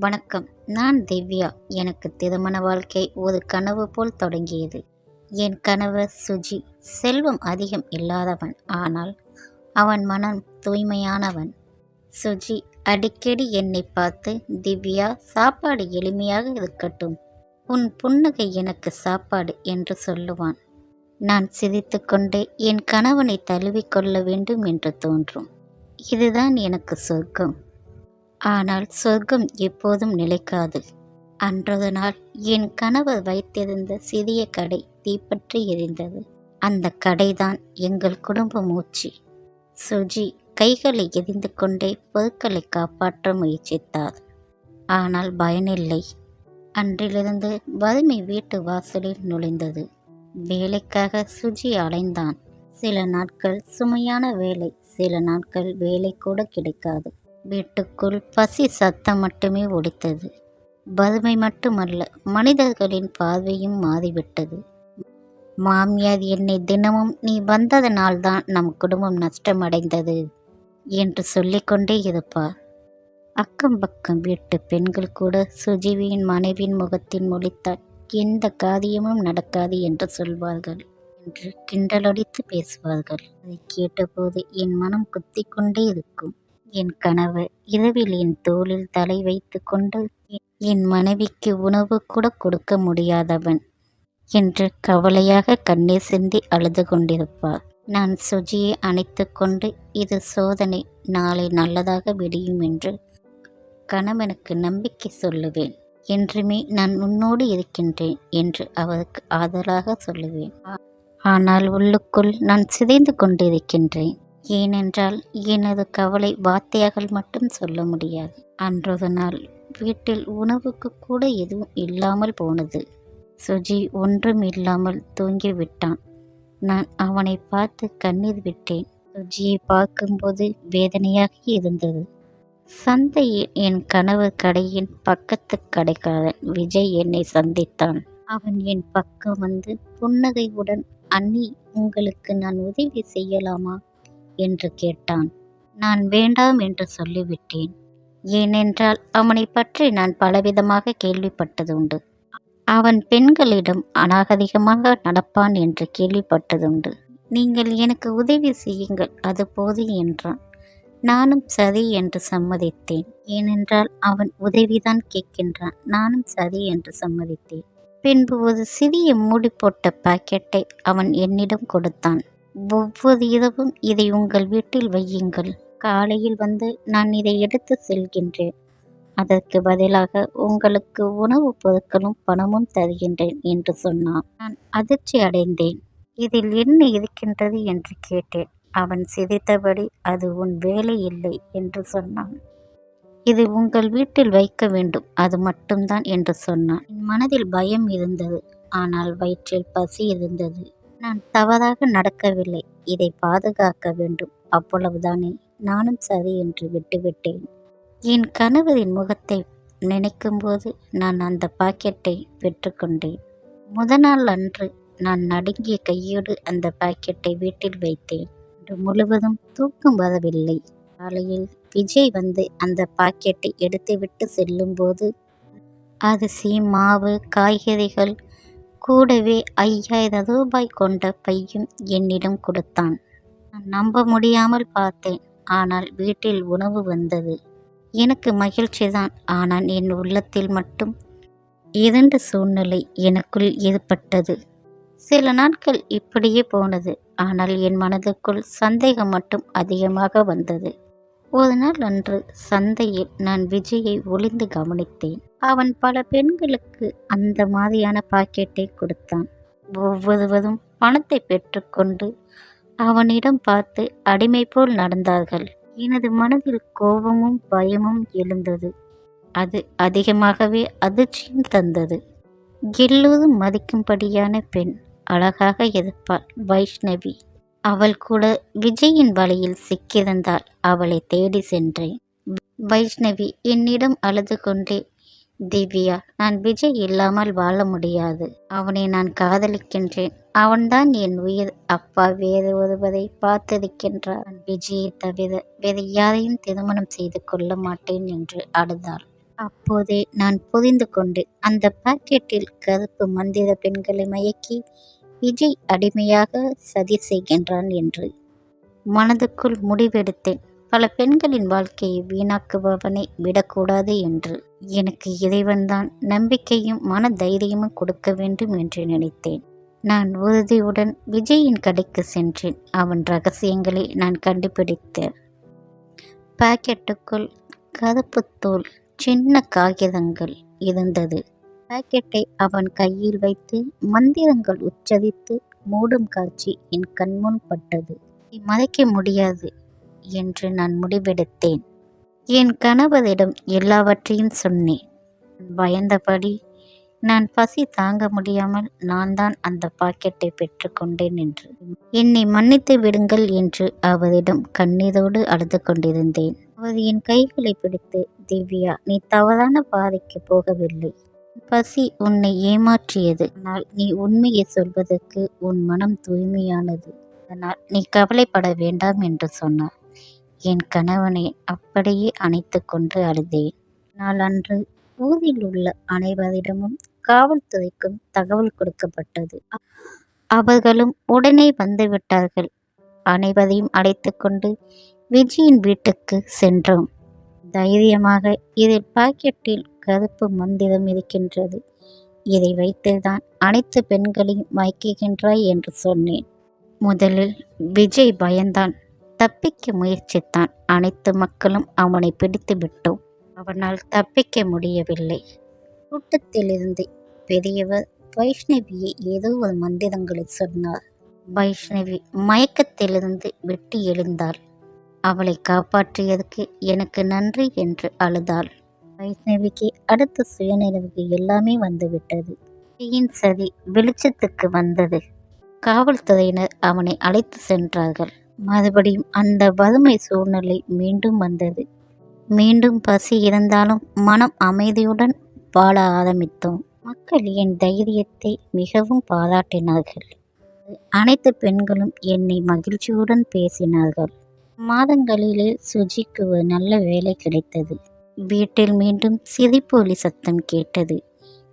வணக்கம். நான் திவ்யா. எனக்கு திருமண வாழ்க்கை ஒரு கனவு போல் தொடங்கியது. என் கணவர் சுஜி செல்வம் அதிகம் இல்லாதவன். ஆனால் அவன் மனம் தூய்மையானவன். சுஜி அடிக்கடி என்னை பார்த்து திவ்யா சாப்பாடு எளிமையாக இருக்கட்டும். உன் புன்னகை எனக்கு சாப்பாடு என்று சொல்லுவான். நான் சிரித்துக்கொண்டே என் கணவனை தழுவிக்கொள்ள வேண்டும் என்று தோன்றும். இதுதான் எனக்கு சொர்க்கம். ஆனால் சொர்க்கம் எப்போதும் நிலைக்காது. அன்றது நாள் என் கணவர் வைத்திருந்த சிறிய கடை தீப்பற்றி எரிந்தது. அந்த கடைதான் எங்கள் குடும்ப மூச்சு. சுஜி கைகளை எரிந்து கொண்டே பொருட்களை காப்பாற்ற முயற்சித்தார். ஆனால் பயனில்லை. அன்றிலிருந்து வறுமை வீட்டு வாசலில் நுழைந்தது. வேலைக்காக சுஜி அலைந்தான். சில நாட்கள் சுமையான வேலை சில நாட்கள் வேலை கூட கிடைக்காது. வீட்டுக்குள் பசி சத்தம் மட்டுமே ஒடித்தது. வறுமை மட்டுமல்ல மனிதர்களின் பார்வையும் மாறிவிட்டது. மாமியார் என்னை தினமும் நீ வந்ததனால்தான் நம் குடும்பம் நஷ்டமடைந்தது என்று சொல்லிக்கொண்டே இருப்பார். அக்கம் பக்கம் வீட்டு பெண்கள் கூட சுஜீவியின் மனைவியின் முகத்தின் மொழித்தால் எந்த காரியமும் நடக்காது என்று சொல்வார்கள் என்று கிண்டலடித்து பேசுவார்கள். அதை கேட்டபோது என் மனம் குத்தி கொண்டே இருக்கும். என் கணவர் இரவில் என் தோளில் தலை வைத்து கொண்டு என் மனைவிக்கு உணவு கூட கொடுக்க முடியாதவன் என்று கவலையாக கண்ணீர் சிந்தி அழுது கொண்டிருப்பார். நான் சுஜியை அணைத்து கொண்டு இது சோதனை நாளை நல்லதாக விடியும் என்று கணவனுக்கு நம்பிக்கை சொல்லுவேன். என்றுமே நான் உன்னோடு இருக்கின்றேன் என்று அவருக்கு ஆதலாக சொல்லுவேன். ஆனால் உள்ளுக்குள் நான் சிதைந்து கொண்டிருக்கின்றேன். ஏனென்றால் எனது கவலை வார்த்தையாக மட்டும் சொல்ல முடியாது. அன்றொரு நாள் வீட்டில் உணவுக்கு கூட எதுவும் இல்லாமல் போனது. சுஜி ஒன்றும் இல்லாமல் தூங்கிவிட்டான் நான் அவனை பார்த்து கண்ணீர் விட்டேன். சுஜியை பார்க்கும்போது வேதனையாக இருந்தது சந்தையில் என் கனவு கடையின் பக்கத்து கடைக்காரன் விஜய் என்னை சந்தித்தான். அவன் என் பக்கம் வந்து புன்னகையுடன் அண்ணி உங்களுக்கு நான் உதவி செய்யலாமா? என்று கேட்டான். நான் வேண்டாம் என்று சொல்லிவிட்டேன். ஏனென்றால் அவனை பற்றி நான் பலவிதமாக கேள்விப்பட்டது உண்டு. அவன் பெண்களிடம் அனாகதிகமாக நடப்பான் என்று கேள்விப்பட்டதுண்டு நீங்கள் எனக்கு உதவி செய்யுங்கள் அது போது என்றான். நானும் சரி என்று சம்மதித்தேன். ஏனென்றால் அவன் உதவிதான் கேட்கின்றான். நானும் சரி என்று சம்மதித்தேன். பின்பு ஒரு சிறிய மூடி போட்ட பாக்கெட்டை அவன் என்னிடம் கொடுத்தான். ஒவ்வொரு இரவும் இதை உங்கள் வீட்டில் வையுங்கள். காலையில் வந்து நான் இதை எடுத்து செல்கின்றேன். அதற்கு பதிலாக உங்களுக்கு உணவுப் பொருட்களும் பணமும் தருகின்றேன் என்று சொன்னான். நான் அதிர்ச்சி அடைந்தேன். இதில் என்ன இருக்கின்றது என்று கேட்டேன். அவன் சிரித்தபடி அது உன் வேலை இல்லை என்று சொன்னான். இது உங்கள் வீட்டில் வைக்க வேண்டும் அது மட்டும்தான் என்று சொன்னான். என் மனதில் பயம் இருந்தது. ஆனால் வயிற்றில் பசி இருந்தது. நான் தவறாக நடக்கவில்லை. இதை பாதுகாக்க வேண்டும். அவ்வளவுதானே? நானும் சரி என்று விட்டுவிட்டேன். என் கணவரின் முகத்தை நினைக்கும்போது நான் அந்த பாக்கெட்டை பெற்றுக்கொண்டேன். முத நாள் அன்று நான் நடுங்கிய கையோடு அந்த பாக்கெட்டை வீட்டில் வைத்தேன். முழுவதும் தூக்கம் வரவில்லை. காலையில் விஜய் வந்து அந்த பாக்கெட்டை எடுத்துவிட்டு செல்லும்போது அரிசி மாவு காய்கறிகள் கூடவே ஐயாயிரம் ரூபாய் கொண்ட பையும் என்னிடம் கொடுத்தான். நான் நம்ப முடியாமல் பார்த்தேன். ஆனால் வீட்டில் உணவு வந்தது. எனக்கு மகிழ்ச்சிதான். ஆனால் என் உள்ளத்தில் மட்டும் இரண்டு சூழ்நிலை எனக்குள் ஏற்பட்டது. சில நாட்கள் இப்படியே போனது. ஆனால் என் மனதுக்குள் சந்தேகம் மட்டும் அதிகமாக வந்தது. ஒரு நாள் அன்று சந்தையில் நான் விஜயை ஒளிந்து கவனித்தேன். அவன் பல பெண்களுக்கு அந்த மாதிரியான பாக்கெட்டை கொடுத்தான். ஒவ்வொருவரும் பணத்தை பெற்றுக்கொண்டு அவனிடம் பார்த்து அடிமை போல் நடந்தார்கள். எனது மனதில் கோபமும் பயமும் எழுந்தது. அது அதிகமாகவே அதிர்ச்சியும் தந்தது. எல்லோரும் மதிக்கும்படியான பெண் அழகாக இருப்பாள் வைஷ்ணவி. அவள் கூட விஜயின் வலையில் சிக்கியிருந்தால் அவளை தேடி சென்றேன். வைஷ்ணவி என்னிடம் அழுது கொண்டே திவ்யா நான் விஜய் இல்லாமல் வாழ முடியாது. அவனை நான் காதலிக்கின்றேன். அவன்தான் என் உயிர். அப்பா வேறு ஒருவரை பார்த்திருக்கின்றார். விஜயை தவிர வேறு யாரையும் திருமணம் செய்து கொள்ள மாட்டேன் என்று அழுதாள். அப்போதே நான் புரிந்து கொண்டு அந்த பாக்கெட்டில் கருப்பு மந்திர பெண்களை மயக்கி விஜய் அடிமையாக சதி செய்கின்றான் என்று. மனதுக்குள் முடிவெடுத்தேன். பல பெண்களின் வாழ்க்கையை வீணாக்குபவனை விடக்கூடாது என்று. எனக்கு இறைவன்தான் நம்பிக்கையும் மன தைரியமும் கொடுக்க வேண்டும் என்று நினைத்தேன். நான் உறுதியுடன் விஜயின் கடைக்கு சென்றேன். அவன் ரகசியங்களை நான் கண்டுபிடித்தேன். பாக்கெட்டுக்குள் கருப்பு தோல் சின்ன காகிதங்கள் இருந்தது. பாக்கெட்டை அவன் கையில் வைத்து மந்திரங்கள் உச்சரித்து மூடும் காட்சி என் கண்முன் பட்டது. மறைக்க முடியாது என்று நான் முடிவெடுத்தேன். என் கணவரிடம் எல்லாவற்றையும் சொன்னேன். பயந்தபடி நான் பசி தாங்க முடியாமல் நான் தான் அந்த பாக்கெட்டை பெற்றுக்கொண்டேன் என்று. என்னை மன்னித்து விடுங்கள் என்று அவரிடம் கண்ணீரோடு அழுது கொண்டிருந்தேன். அவர் என் கைகளை பிடித்து திவ்யா நீ தவறான பாதைக்கு போகவில்லை. பசி உன்னை ஏமாற்றியது. ஆனால் நீ உண்மையை சொல்வதற்கு உன் மனம் தூய்மையானது. அதனால் நீ கவலைப்பட வேண்டாம் என்று சொன்னார். என் கணவனை அப்படியே அணைத்து கொண்டு அழுதேன். நான் அன்று ஊரில் உள்ள அனைவரிடமும் காவல்துறைக்கும் தகவல் கொடுக்கப்பட்டது. அவர்களும் உடனே வந்துவிட்டார்கள் அனைவரையும் அழைத்து கொண்டு விஜயின் வீட்டுக்கு சென்றோம். தைரியமாக இதில் பாக்கெட்டில் கருப்பு மந்திரம் இருக்கின்றது. இதை வைத்துதான் அனைத்து பெண்களையும் மயக்குகின்றாய் என்று சொன்னேன். முதலில் விஜய் பயந்தான். தப்பிக்க முயற்சித்தான். அனைத்து மக்களும் அவனை பிடித்து விட்டோம். அவனால் தப்பிக்க முடியவில்லை. கூட்டத்திலிருந்து பெரியவர் வைஷ்ணவியை ஏதோ ஒரு மந்திரங்களை சொன்னார். வைஷ்ணவி மயக்கத்திலிருந்து வெட்டி எழுந்தாள். அவளை காப்பாற்றியதற்கு எனக்கு நன்றி என்று அழுதாள். வைஷ்ணவிக்கு அடுத்த சுயநினைவுக்கு எல்லாமே வந்துவிட்டது. சதி வெளிச்சத்துக்கு வந்தது. காவல்துறையினர் அவனை அழைத்து சென்றார்கள். மறுபடியும் அந்த வறுமை சூழ்நிலை மீண்டும் வந்தது. மீண்டும் பசி இருந்தாலும் மனம் அமைதியுடன் வாழ ஆரம்பித்தோம். மக்கள் என் தைரியத்தை மிகவும் பாராட்டினார்கள். அனைத்து பெண்களும் என்னை மகிழ்ச்சியுடன் பேசினார்கள். மாதங்களிலே சுஜிக்கு ஒரு நல்ல வேலை கிடைத்தது. வீட்டில் மீண்டும் சிரிப்பொலி சத்தம் கேட்டது.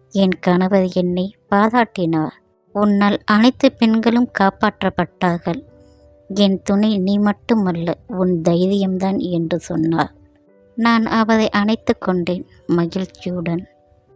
என் கணவர் என்னை பாராட்டினார். உன்னால் அனைத்து பெண்களும் காப்பாற்றப்பட்டார்கள். என் துணை நீ மட்டுமல்ல உன் தைரியம்தான் என்று சொன்னார். நான் அவரை அணைத்து கொண்டேன் மகிழ்ச்சியுடன்.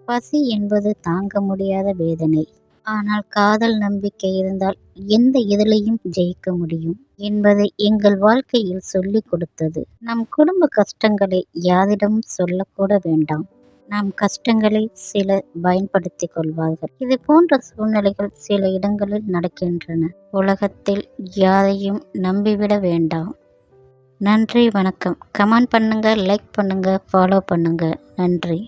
பசி என்பது தாங்க முடியாத வேதனை. ஆனால் காதல் நம்பிக்கை இருந்தால் எந்த இதிலையும் ஜெயிக்க முடியும் என்பதை எங்கள் வாழ்க்கையில் சொல்லிக் கொடுத்தது. நம் குடும்ப கஷ்டங்களை யாரிடமும் சொல்லக்கூட வேண்டாம். நம் கஷ்டங்களை சிலர் பயன்படுத்தி கொள்வார்கள். இது போன்ற சூழ்நிலைகள் சில இடங்களில் நடக்கின்றன. உலகத்தில் யாரையும் நம்பிவிட வேண்டாம். நன்றி வணக்கம். கமெண்ட் பண்ணுங்க லைக் பண்ணுங்க ஃபாலோ பண்ணுங்க. நன்றி.